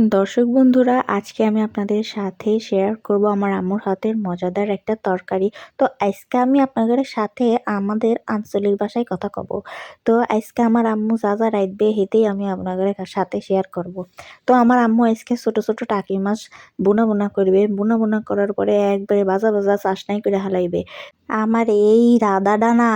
দর্শক বন্ধুরা, আজকে আমি আপনাদের সাথে শেয়ার করব আমার আম্মুর হাতের মজাদার একটা তরকারি। তো আজকে আমি আপনাদের সাথে আমাদের আঞ্চলিক ভাষায় কথা কব। তো আজকে আমার আম্মু যা যা রাইতবে হেতেই আমি আপনাদের সাথে শেয়ার করব। তো আমার আম্মু আজকে ছোট ছোট টাকি মাছ বুনা বুনা করবে। বুনা বুনা করার পরে একবারে বাজা বাজা চাষনাই করে হালাইবে। আমার এই রাধাটা না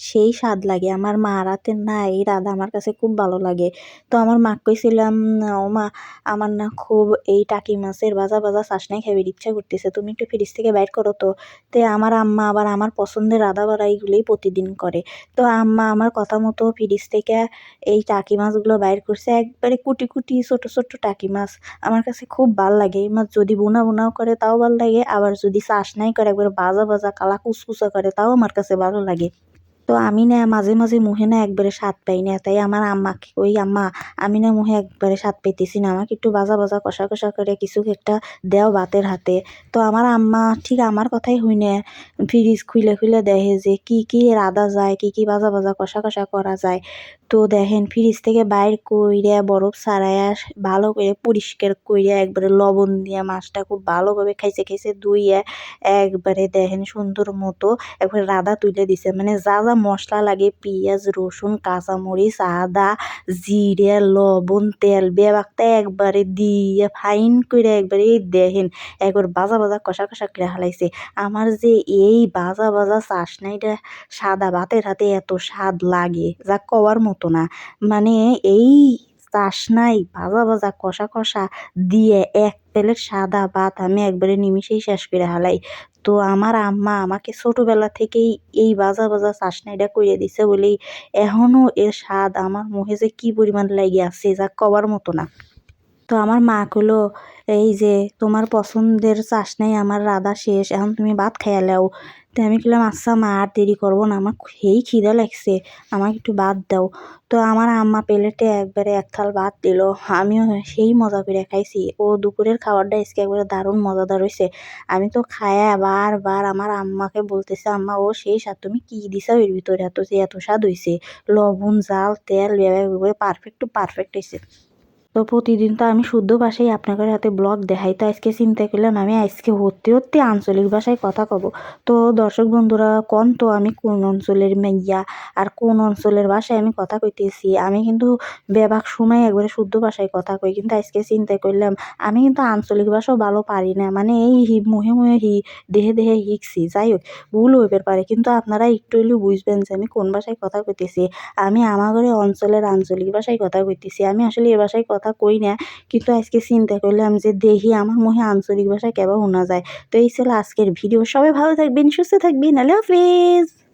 সেই স্বাদ লাগে। আমার মা রাতে না এই রাধা আমার কাছে খুব ভালো লাগে। তো আমার মা কইছিলাম ও মা, আমার না খুব এই টাকি মাছের ভাজা ভাজা চাসনাই খাইবার ইচ্ছা করতেছে। তুমি একটু ফ্রিজ থেকে বাইর করো তো। তে আমার আম্মা আবার আমার পছন্দের রাধা বাড়া এইগুলোই প্রতিদিন করে। তো আম্মা আমার কথা মতো ফ্রিজ থেকে এই টাকি মাছগুলো বাইর করছে। একবারে কুটি কুটি, ছোট ছোট টাকি মাছ। আমার কাছে খুব ভালো লাগে। এই মাছ যদি বোনা বোনাও করে তাও ভালো লাগে। আবার যদি চাসনাই করে, একবার ভাজা ভাজা কালা কুচকুচা করে, তাও আমার কাছে ভালো লাগে। তো আমি না মাঝে মাঝে মুহে না একবারে স্বাদ পাই না। তাই আমার আম্মাকে ওই আম্মা, আমি না মুহে একবারে স্বাদ পেতেছি না। আমাকে একটু বাজা বাজা কষা কষা করে কিছু একটা দেও ভাতের হাতে। তো আমার আম্মা ঠিক আমার কথাই হই না ফ্রিজ খুলে খুলে দেখে যে কি কি রাঁধা যায়, কি কি বাজা বাজা কষা কষা করা যায়। তো দেখেন ফ্রিজ থেকে বাইর কইরা বরফ ছাড়াইয়া ভালো করে পরিষ্কার কইরা একবারে লবণ দিয়া মাছটা খুব ভালোভাবে খাইছে খাইছে ধুইয়া একবারে দেখেন সুন্দর মতো একবারে রাধা তুলে দিছে। মানে যা যা মশলা লাগে পেঁয়াজ, রসুন, কাঁচামরিচ, আদা, জিরে, লবণ, তেল বেবাকটা একবারে দিয়ে ফাইন করে একবারে দেখেন, একবার বাজা বাজা কষা কষা করে হালাইছে। আমার যে এই বাজা বাজা চাষনাইটা সাদা ভাতের হাতে এত স্বাদ লাগে, যা কওয়ার মতো না। মানে এই চাসনাই ভাজা ভাজা, কষা কষা দিয়ে এক প্লেট সাদা ভাত আমি একবারে নিমিষেই শেষ করে হালাই। তো আমার আম্মা আমাকে ছোটোবেলা থেকেই এই ভাজা ভাজা চাসনাইটা কইরা দিছে বলেই এখনও এর স্বাদ আমার মুখে যে কি পরিমাণ লাগে আছে যা কবার মতো না। তো আমার মা কইলো, এই যে তোমার পছন্দের চাসনাই আমার রাধা শেষ, এখন তুমি ভাত খাইয়া লেও। তো আমি কইলাম আচ্ছা মা, আর দেরি করব না, আমার সেই খিদে লাগছে, আমাকে একটু ভাত দাও। তো আমার আম্মা প্লেটে একবারে এক থাল ভাত দিল, আমিও সেই মজা করে খাইছি। ও দুপুরের খাবারটা আজকে একবারে দারুণ মজাদার হয়েছে আমি তো খায়া বারবার আমার আম্মাকে বলতেছে, আম্মা, ও সেই স্বাদ, তুমি কী দিছা এর ভিতরে? এত যে এত স্বাদ হয়েছে লবণ জাল তেল পারফেক্ট টু পারফেক্ট হয়েছে তো প্রতিদিন তো আমি শুদ্ধ ভাষায় আপনাদের হাতে ব্লগ দেখাই, তো আজকে চিন্তা করলাম আমি আজকে হতে হতে আঞ্চলিক ভাষায় কথা কব। তো দর্শক বন্ধুরা, কোন তো আমি কোন অঞ্চলের মেইয়া আর কোন অঞ্চলের ভাষায় আমি কথা কইতেছি, আমি কিন্তু বেবাক সময় একবারে শুদ্ধ ভাষায় কথা কই, কিন্তু আজকে চিন্তা করলাম আমি কিন্তু আঞ্চলিক ভাষাও ভালো পারি না মানে এই হি মুহে মুহে হি, দেহে দেহে শিখছি যাই হোক ভুল হইতে পারে, কিন্তু আপনারা একটু হলেও বুঝবেন যে আমি কোন ভাষায় কথা কইতেছি, আমি আমার ঘরে অঞ্চলের আঞ্চলিক ভাষায় কথা কইতেছি, আমি আসলে এ ভাষায় কথা কই না, কিন্তু আজকে চিন্তা করলাম যে দেখি আমার মহে আঞ্চলিক ভাষায় কেবা শোনা যায়। তো এই ছিল আজকের ভিডিও। সবাই ভালো থাকবেন, সুস্থ থাকবেন। আল্লাহ হাফিজ।